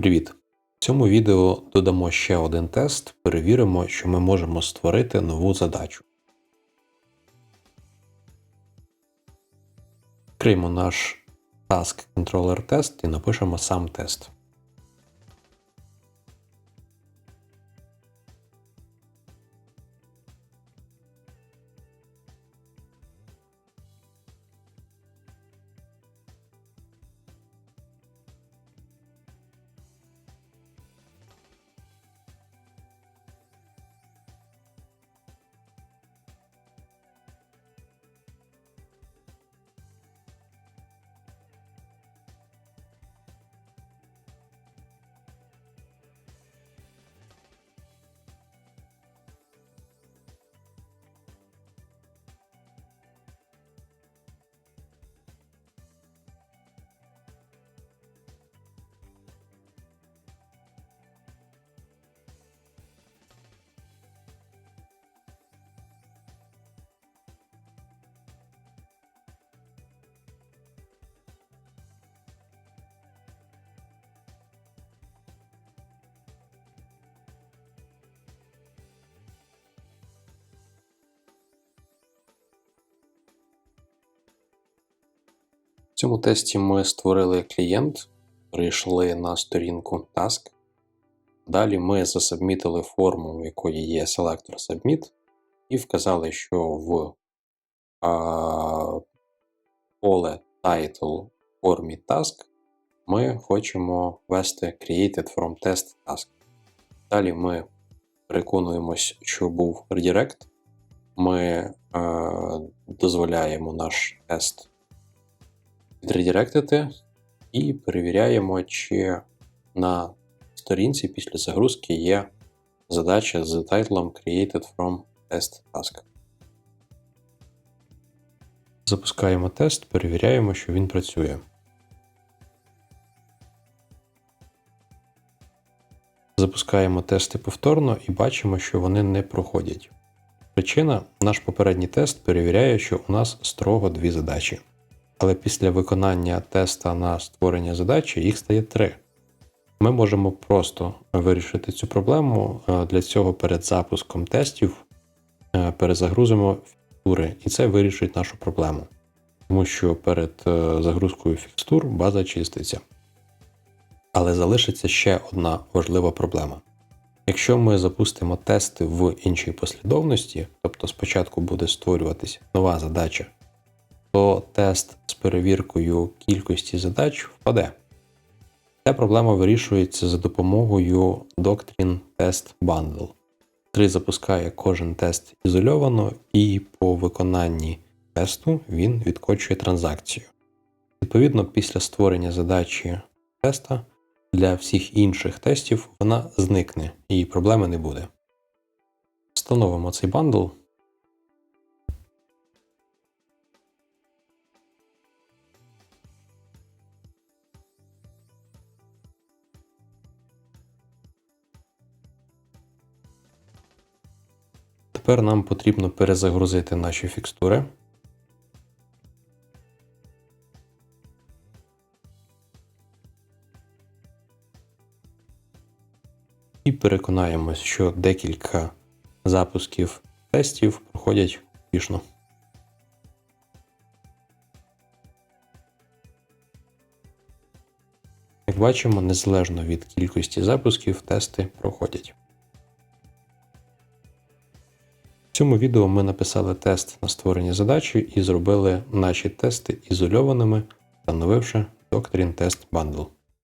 Привіт! В цьому відео додамо ще один тест, перевіримо, що ми можемо створити нову задачу. Відкриємо наш Task Controller тест і напишемо сам тест. В цьому тесті ми створили клієнт, перейшли на сторінку Task. Далі ми засабмітили форму, в якої є селектор Submit, і вказали, що в а, поле Title формі Task ми хочемо ввести Created from Test Task. Далі ми переконуємось, що був редирект. Ми е, дозволяємо наш тест відредиректити і перевіряємо, чи на сторінці після загрузки є задача з тайтлом Created from Test Task. Запускаємо тест, перевіряємо, що він працює. Запускаємо тести повторно і бачимо, що вони не проходять. Причина наш попередній тест перевіряє, що у нас строго дві задачі. Але після виконання теста на створення задачі їх стає три. Ми можемо просто вирішити цю проблему. Е, Для цього перед запуском тестів е, перезагрузимо фікстури, і це вирішить нашу проблему. Тому що перед е, загрузкою фікстур база чиститься. Але залишиться ще одна важлива проблема. Якщо ми запустимо тести в іншій послідовності, тобто спочатку буде створюватись нова задача, то тест перевіркою кількості задач впаде. Ця проблема вирішується за допомогою Doctrine Test Bundle. 3 запускає кожен тест ізольовано, і по виконанні тесту він відкочує транзакцію. Відповідно, після створення задачі теста для всіх інших тестів вона зникне і проблеми не буде. Встановимо цей бандл. Тепер нам потрібно перезагрузити наші фікстури. І переконаємось, що декілька запусків тестів проходять успішно. Як бачимо, незалежно від кількості запусків, тести проходять. Цьому відео ми написали тест на створення задачі і зробили наші тести ізольованими, встановивши Doctrine Test Bundle.